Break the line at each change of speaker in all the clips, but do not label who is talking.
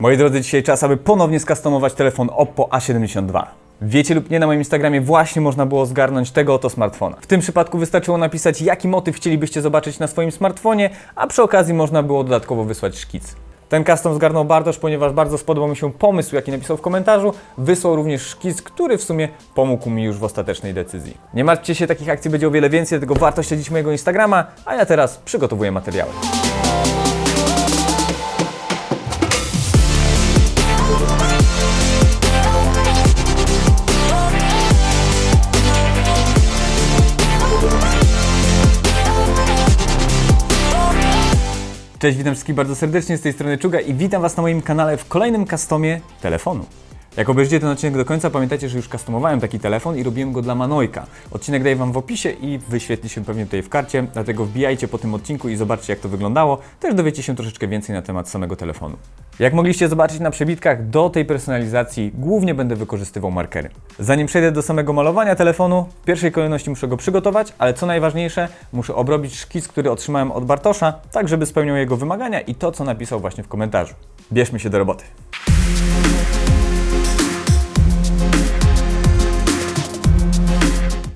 Moi drodzy, dzisiaj czas, aby ponownie skustomować telefon Oppo A72. Wiecie lub nie, na moim Instagramie właśnie można było zgarnąć tego oto smartfona. W tym przypadku wystarczyło napisać, jaki motyw chcielibyście zobaczyć na swoim smartfonie, a przy okazji można było dodatkowo wysłać szkic. Ten custom zgarnął Bartosz, ponieważ bardzo spodobał mi się pomysł, jaki napisał w komentarzu. Wysłał również szkic, który w sumie pomógł mi już w ostatecznej decyzji. Nie martwcie się, takich akcji będzie o wiele więcej, dlatego warto śledzić mojego Instagrama, a ja teraz przygotowuję materiały. Cześć, witam wszystkich bardzo serdecznie, z tej strony Czuga i witam Was na moim kanale w kolejnym customie telefonu. Jak obejrzycie ten odcinek do końca, pamiętajcie, że już customowałem taki telefon i robiłem go dla Manojka. Odcinek daję Wam w opisie i wyświetli się pewnie tutaj w karcie, dlatego wbijajcie po tym odcinku i zobaczcie jak to wyglądało. Też dowiecie się troszeczkę więcej na temat samego telefonu. Jak mogliście zobaczyć na przebitkach, do tej personalizacji głównie będę wykorzystywał markery. Zanim przejdę do samego malowania telefonu, w pierwszej kolejności muszę go przygotować, ale co najważniejsze, muszę obrobić szkic, który otrzymałem od Bartosza, tak żeby spełniał jego wymagania i to, co napisał właśnie w komentarzu. Bierzmy się do roboty.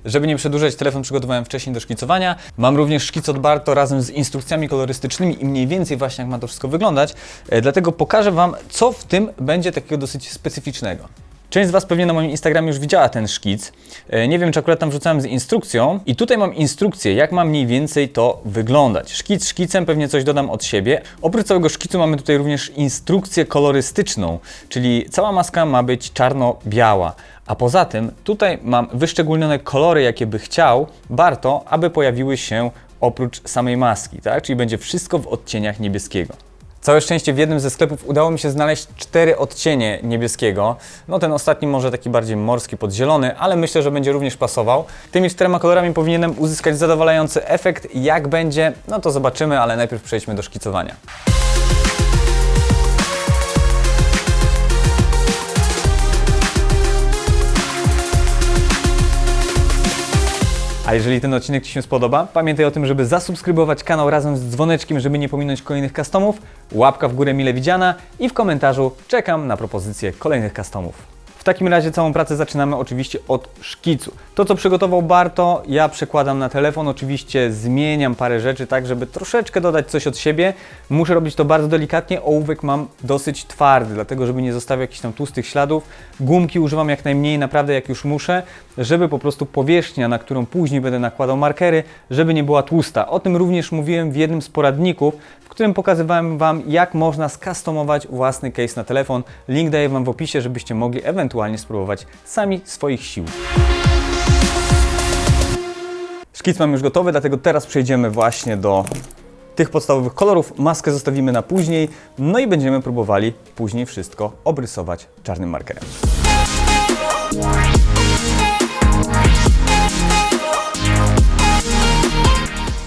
Żeby nie przedłużać, telefon przygotowałem wcześniej do szkicowania. Mam również szkic od Barto razem z instrukcjami kolorystycznymi i mniej więcej właśnie jak ma to wszystko wyglądać. E, Dlatego pokażę Wam, co w tym będzie takiego dosyć specyficznego. Część z Was pewnie na moim Instagramie już widziała ten szkic. E, Nie wiem, czy akurat tam wrzucałem z instrukcją. I tutaj mam instrukcję, jak ma mniej więcej to wyglądać. Szkic szkicem, pewnie coś dodam od siebie. Oprócz całego szkicu mamy tutaj również instrukcję kolorystyczną, czyli cała maska ma być czarno-biała. A poza tym tutaj mam wyszczególnione kolory, jakie by chciał Barto, aby pojawiły się oprócz samej maski, tak? Czyli będzie wszystko w odcieniach niebieskiego. Całe szczęście w jednym ze sklepów udało mi się znaleźć cztery odcienie niebieskiego. No ten ostatni może taki bardziej morski, podzielony, ale myślę, że będzie również pasował. Tymi czterema kolorami powinienem uzyskać zadowalający efekt. Jak będzie, no to zobaczymy, ale najpierw przejdźmy do szkicowania. Jeżeli ten odcinek Ci się spodoba, pamiętaj o tym, żeby zasubskrybować kanał razem z dzwoneczkiem, żeby nie pominąć kolejnych customów. Łapka w górę mile widziana i w komentarzu czekam na propozycje kolejnych customów. W takim razie całą pracę zaczynamy oczywiście od szkicu. To, co przygotował Barto, ja przekładam na telefon. Oczywiście zmieniam parę rzeczy, tak żeby troszeczkę dodać coś od siebie. Muszę robić to bardzo delikatnie. Ołówek mam dosyć twardy, dlatego żeby nie zostawiał jakichś tam tłustych śladów. Gumki używam jak najmniej, naprawdę jak już muszę, żeby po prostu powierzchnia, na którą później będę nakładał markery, żeby nie była tłusta. O tym również mówiłem w jednym z poradników, w którym pokazywałem Wam, jak można skustomować własny case na telefon. Link daję Wam w opisie, żebyście mogli ewentualnie spróbować sami swoich sił. Szkic mam już gotowy, dlatego teraz przejdziemy właśnie do tych podstawowych kolorów. Maskę zostawimy na później, no i będziemy próbowali później wszystko obrysować czarnym markerem.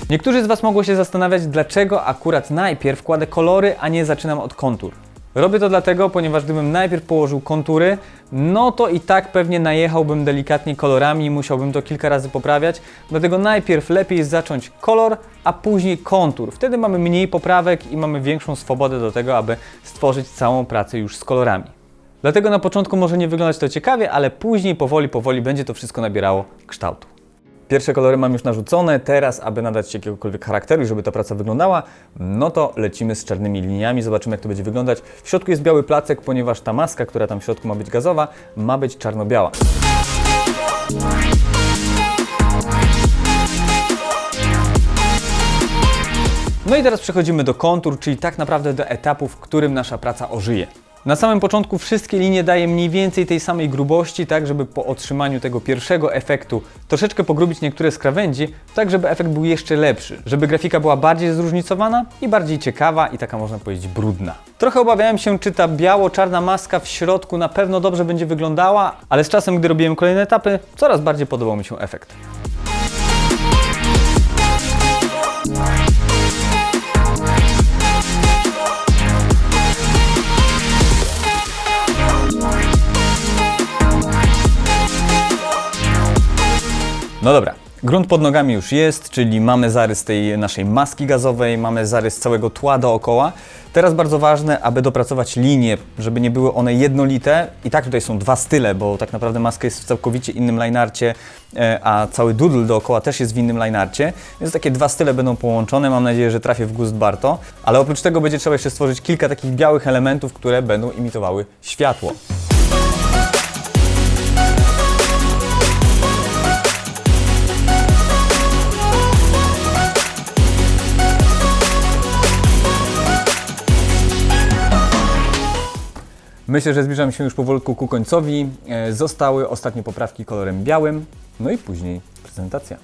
Niektórzy z Was mogło się zastanawiać, dlaczego akurat najpierw kładę kolory, a nie zaczynam od kontur. Robię to dlatego, ponieważ gdybym najpierw położył kontury, no to i tak pewnie najechałbym delikatnie kolorami i musiałbym to kilka razy poprawiać. Dlatego najpierw lepiej jest zacząć kolor, a później kontur. Wtedy mamy mniej poprawek i mamy większą swobodę do tego, aby stworzyć całą pracę już z kolorami. Dlatego na początku może nie wyglądać to ciekawie, ale później powoli, powoli będzie to wszystko nabierało kształtu. Pierwsze kolory mam już narzucone, teraz aby nadać jakiegokolwiek charakteru i żeby ta praca wyglądała, no to lecimy z czarnymi liniami, zobaczymy jak to będzie wyglądać. W środku jest biały placek, ponieważ ta maska, która tam w środku ma być gazowa, ma być czarno-biała. No i teraz przechodzimy do kontur, czyli tak naprawdę do etapu, w którym nasza praca ożyje. Na samym początku wszystkie linie daję mniej więcej tej samej grubości, tak żeby po otrzymaniu tego pierwszego efektu troszeczkę pogrubić niektóre z krawędzi, tak żeby efekt był jeszcze lepszy, żeby grafika była bardziej zróżnicowana i bardziej ciekawa i taka można powiedzieć brudna. Trochę obawiałem się, czy ta biało-czarna maska w środku na pewno dobrze będzie wyglądała, ale z czasem, gdy robiłem kolejne etapy, coraz bardziej podobał mi się efekt. No dobra, Grunt pod nogami już jest, czyli mamy zarys tej naszej maski gazowej, mamy zarys całego tła dookoła. Teraz bardzo ważne, aby dopracować linie, żeby nie były one jednolite. I tak tutaj są dwa style, bo tak naprawdę maska jest w całkowicie innym linearcie, e, a cały doodle dookoła też jest w innym linearcie. Więc takie dwa style będą połączone. Mam nadzieję, że trafię w gust Barto. Ale oprócz tego będzie trzeba jeszcze stworzyć kilka takich białych elementów, które będą imitowały światło. Myślę, że zbliżam się już powolutku ku końcowi. E, Zostały ostatnie poprawki kolorem białym, no i później prezentacja.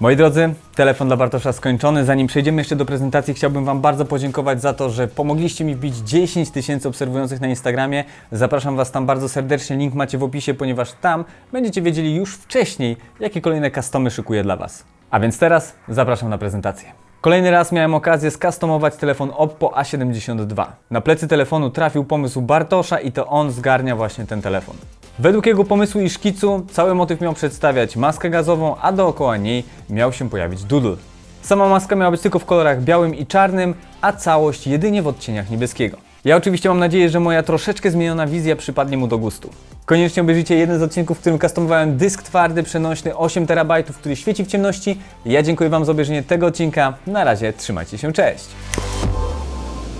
Moi drodzy, telefon dla Bartosza skończony. Zanim przejdziemy jeszcze do prezentacji, chciałbym Wam bardzo podziękować za to, że pomogliście mi wbić 10 tysięcy obserwujących na Instagramie. Zapraszam Was tam bardzo serdecznie, link macie w opisie, ponieważ tam będziecie wiedzieli już wcześniej, jakie kolejne customy szykuję dla Was. A więc teraz zapraszam na prezentację. Kolejny raz miałem okazję skustomować telefon Oppo A72. Na plecy telefonu trafił pomysł Bartosza i to on zgarnia właśnie ten telefon. Według jego pomysłu i szkicu cały motyw miał przedstawiać maskę gazową, a dookoła niej miał się pojawić doodle. Sama maska miała być tylko w kolorach białym i czarnym, a całość jedynie w odcieniach niebieskiego. Ja oczywiście mam nadzieję, że moja troszeczkę zmieniona wizja przypadnie mu do gustu. Koniecznie obejrzyjcie jeden z odcinków, w którym customowałem dysk twardy przenośny 8 TB, który świeci w ciemności. Ja dziękuję Wam za obejrzenie tego odcinka. Na razie, trzymajcie się, cześć!